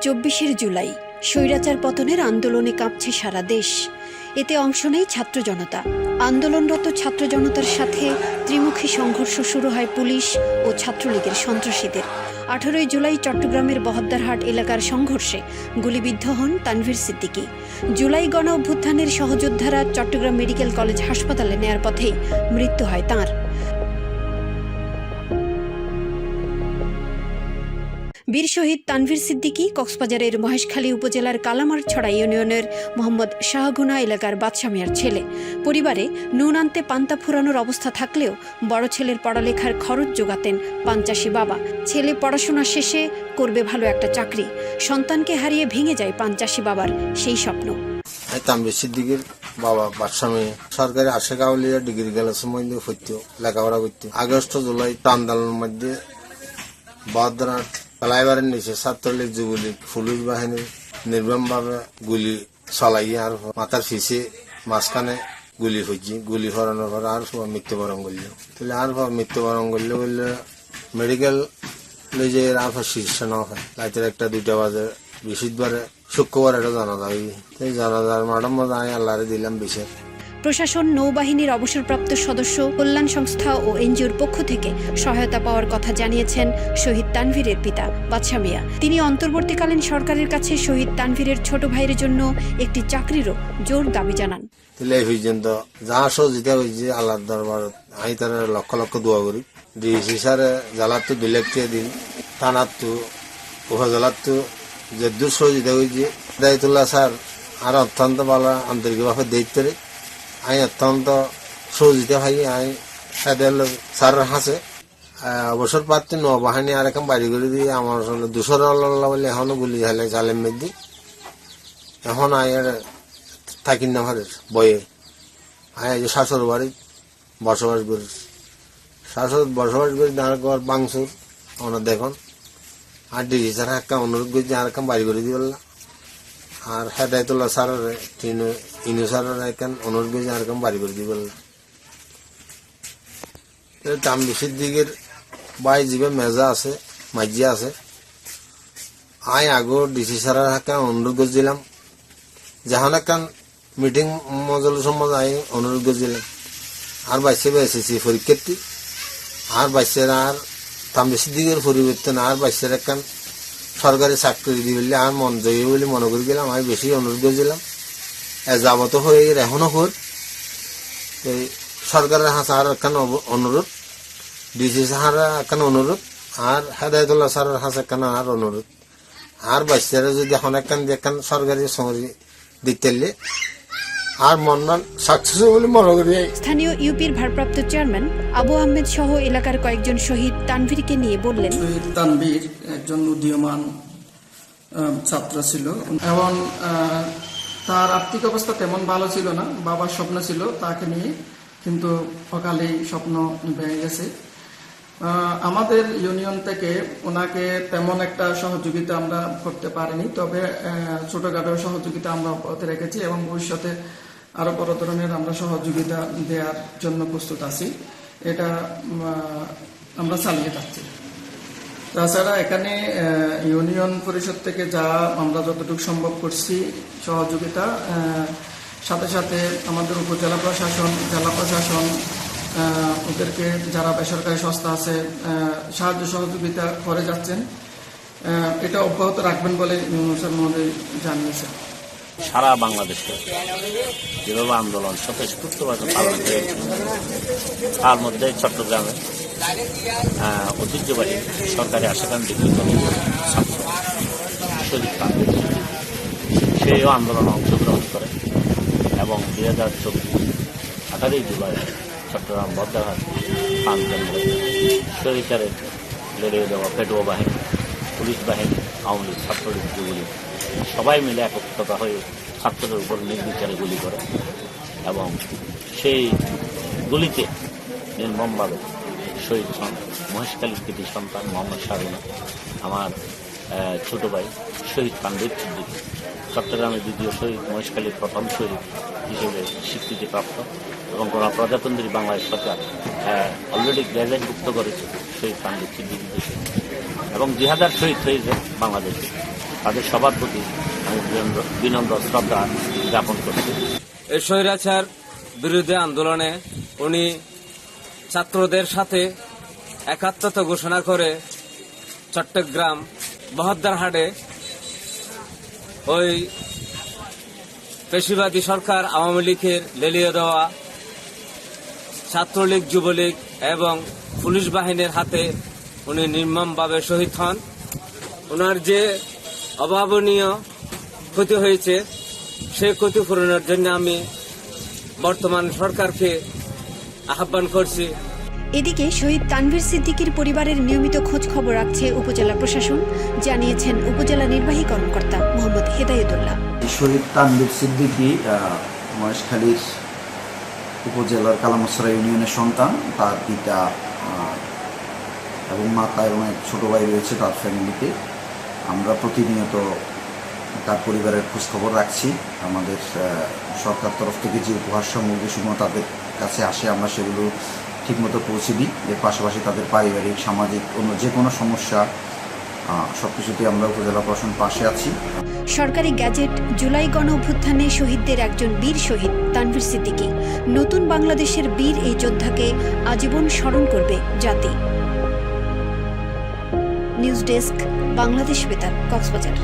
চব্বিশের জুলাই স্বৈরাচার পতনের আন্দোলনে কাঁপছে সারা দেশ। এতে অংশ নেয় ছাত্র জনতা। আন্দোলনরত ছাত্র জনতার সাথে ত্রিমুখী সংঘর্ষ শুরু হয় পুলিশ ও ছাত্রলীগের সন্ত্রাসীদের। আঠারোই জুলাই চট্টগ্রামের বহদ্দারহাট এলাকার সংঘর্ষে গুলিবিদ্ধ হন তানভীর সিদ্দিকী। জুলাই গণ অভ্যুত্থানের সহযোদ্ধারা চট্টগ্রাম মেডিকেল কলেজ হাসপাতালে নেয়ার পথেই মৃত্যু হয় তাঁর। বীর শহীদ তানভীর সিদ্দিকী, কক্সবাজারের মহেশখালী উপজেলার কালামার ছড়া ইউনিয়নের মোহাম্মদ শাহগুনা এলাকার বাদশা মিয়ার ছেলে। পরিবারে নুন আনতে পান্তা ফুরানোর অবস্থা থাকলেও বড় ছেলের পড়ালেখার খরচ যোগাতেন পাঞ্চাশি বাবা। ছেলে পড়াশোনা শেষে করবে ভালো একটা চাকরি। সন্তানকে হারিয়ে ভেঙে যায় পাঞ্চাশি বাবার সেই স্বপ্ন। তাম্বির সিদ্দিকের বাবা বাদশামী সরকারি আশে কাউলিয়া ডিগ্রি গেলে সময় দিয়ে হইতো লেখাপড়া আগস্ট, জুলাই আন্দোলনের মধ্যে বদ্রাট পালাইবারের নিচে ছাত্রলীগ যুবলীগ পুলিশ বাহিনী নির্মমভাবে গুলি চলাই আর মাথার ফিসে মাঝখানে গুলি হয়েছি গুলি হরানোর পর আর সব মৃত্যুবরণ করল। তাহলে আর সব মৃত্যুবরণ করলে বললে মেডিকেল যে আর শীর্ষ না হয়, রাতের একটা দুইটা বাজে বৃহস্পতিবারে শুক্রবার এটা জানাজা হই জানাজার ম্যাডাম আল্লাহরে দিলাম বিশেষ প্রশাসন, নৌবাহিনীর অবসরপ্রাপ্ত সদস্য, কল্যাণ সংস্থা ও এনজিওর পক্ষ থেকে সহায়তা পাওয়ার কথা জানিয়েছেন শহীদ তানভীরের পিতা বাদশা মিয়া। তিনি অন্তর্বর্তীকালীন সরকারের কাছে শহীদ তানভীরের ছোট ভাইয়ের জন্য একটি চাকরিরও জোর দাবি জানান। পর্যন্ত সহযোগিতা হয়েছে দরবার আমি তার লক্ষ লক্ষ দোয়া করি। ডিসি স্যারে জ্বালার তো দুই লাখ দিন থানার তো উপজেলার তো যে দূর সহযোগিতা হয়েছে দায়িতুল্লাহ স্যার, আর অত্যন্ত ভালো আন্তরিকভাবে দেখতে আমি অত্যন্ত সহযোগিতা ভাই আমি সাদের স্যারের হাসে। অবসর প্রার্থী নৌবাহিনী আর এখন বাড়ি করে দিয়ে আমার আসলে দুশোর বলে এখনও গুলি হালে জালেম মেদি এখন আয় থাকি না ঘরের বয়ে। আয় যে শাশুর বাড়ি বসবাস করি। শাশুর বসবাস করি না ঘর বাংসুর, ওনার দেখুন। আর ডিজি স্যার একটা অনুরোধ করছি আর একটা বাড়ি করে দিবেন আর হেদায়তুল্লাহ স্যারের তিনু, ইনু স্যারের এখান আর একটা বাড়ি করে দিবেন। দাম বেশির দিকের বাই জিবে মেজা আছে, মাইজিয়া আছে। আই আগো ডিসি স্যারের একটা অনুরোধ করছিলাম যাহান একখান মিটিং মজল সম্বন্ধে আমি অনুরোধ করছিলাম আর বাইসে এসেছি পরীক্ষার্থী, আর বাইসের আর তাম বেশি দিকের পরিবর্তন, আর বাইসের একখান সরকারি চাকরি দিয়ে বললে আর মন জয়ী বলে মনে করে গেলাম। আমি বেশি অনুরোধ করেছিলাম। এ যাবত হয়ে গেলে এখনও হর এই সরকারের হাসা আর একখান অনুরোধ, ডিসি সাহার একখান অনুরোধ, আর হেদায়তুল্লাহ সারের হাসা একখান আর অনুরোধ। আর বাচ্চারা যদি এখন একখান দিয়ে একখান সরকারি সঙ্গে দিতে আর মন সাকসেস বলে মনে করি স্থানীয় ইউপির ভারপ্রাপ্ত চেয়ারম্যান আবু আহমেদ সহ এলাকার কয়েকজন শহীদ তানভীরকে নিয়ে বললেন শহীদ তানবীর একজন উদীয়মান ছাত্র ছিল। এবং তার আর্থিক অবস্থা তেমন ভালো ছিল না বাবার স্বপ্ন ছিল তাকে নিয়ে কিন্তু অকালেই স্বপ্ন ভেঙে গেছে। আমাদের ইউনিয়ন থেকে ওনাকে তেমন একটা সহযোগিতা আমরা করতে পারিনি তবে ছোটখাটো সহযোগিতা আমরা অব্যাহত রেখেছি এবং ভবিষ্যতে আরও বড় ধরনের আমরা সহযোগিতা দেওয়ার জন্য প্রস্তুত আছি। এটা আমরা চালিয়ে যাচ্ছি। তাছাড়া এখানে ইউনিয়ন পরিষদ থেকে যা আমরা যতটুকু সম্ভব করছি সহযোগিতা সাথে সাথে আমাদের উপজেলা প্রশাসন, জেলা প্রশাসন ওদেরকে যারা বেসরকারি সংস্থা আছে সাহায্য সহযোগিতা করে যাচ্ছেন। এটা অব্যাহত রাখবেন বলে ইউনুসার মহোদয় জানিয়েছেন। সারা বাংলাদেশে যেভাবে আন্দোলন স্বতঃস্ফূর্তভাবে পালন হয়েছে, তার মধ্যে চট্টগ্রামে ঐতিহ্যবাহী সরকারি আশাকান ডিগ্রি কলেজ ছাত্র সেও আন্দোলনে অংশগ্রহণ করে এবং দুই হাজার চব্বিশ আঠারোই জুলাই চট্টগ্রাম বদ্রাঘাট পান কেন্দ্রে শহীদারের লড়িয়ে দেওয়া পেটুয়া বাহিনী পুলিশ বাহিনী আওয়ামী লীগ ছাত্রলীগ যুবলীগ, সবাই মিলে একত্রতা হয়ে ছাত্রদের উপর নির্বিচারে গুলি করে এবং সেই গুলিতে নির্মমভাবে শহীদ হন মহেশকালীর কৃতি সন্তান মোহাম্মদ শাহরুনা আমার ছোট ভাই শহীদ পান্ডিত সিদ্দিকী চট্টগ্রামের দ্বিতীয় শহীদ মহেশকালীর প্রথম শহীদ হিসেবে স্বীকৃতিপ্রাপ্ত এবং প্রজাতন্ত্রী বাংলাদেশ সরকার অলরেডি গ্যাজেটভুক্ত করেছে শহীদ তানভীর সিদ্দিকীকে এবং জিহাদার শহীদ হয়েছে বাংলাদেশে, তাদের সবার প্রতি আমি বিনম্র- শ্রদ্ধা জ্ঞাপন করছি। এই স্বৈরাচার বিরুদ্ধে আন্দোলনে উনি ছাত্রদের সাথে একাত্মতা ঘোষণা করে চট্টগ্রাম বহদ্দারহাটে ওই পেশিবাদী সরকার আওয়ামী লীগের লেলিয়ে দেওয়া ছাত্রলীগ, যুবলীগ এবং পুলিশ বাহিনীর হাতে উনি নির্মমভাবে শহীদ হন। ওনার যে অভাবনীয় ক্ষতি হয়েছে সে ক্ষতিপূরণের জন্য আমি বর্তমান সরকারকে আহ্বান করছি। এদিকে শহীদ তানভীর সিদ্দিকীর পরিবারের নিয়মিত খোঁজ খবর রাখছে উপজেলা প্রশাসন জানিয়েছেন উপজেলা নির্বাহী কর্মকর্তা মোহাম্মদ হেদায়তুল্লাহ। শহীদ তানভীর সিদ্দিকী মহেশখালীর উপজেলার কালামসরা ইউনিয়নের সন্তান তার পিতা এবং মাতা এবং এক ছোট ভাই রয়েছে তার ফ্যামিলিতে আমরা প্রতিনিয়ত তার পরিবারের খোঁজখবর রাখছি। আমাদের সরকার তরফ থেকে যে উপহার সামগ্রী সমূহ তাদের কাছে আসে, আমরা সেগুলো ঠিকমতো পৌঁছে দিই। এর পাশাপাশি তাদের পারিবারিক, সামাজিক, অন্য যে কোনো সমস্যা সব কিছুতেই আমরা উপজেলা প্রশাসন পাশে আছি। সরকারি গ্যাজেট জুলাই গণ অভ্যুত্থানে শহীদদের একজন বীর শহীদ তানভীর সিদ্দিকী। নতুন বাংলাদেশের বীর এই যোদ্ধাকে আজীবন স্মরণ করবে জাতি। নিউজ ডেস্ক বাংলাদেশ বেতার কক্সবাজার।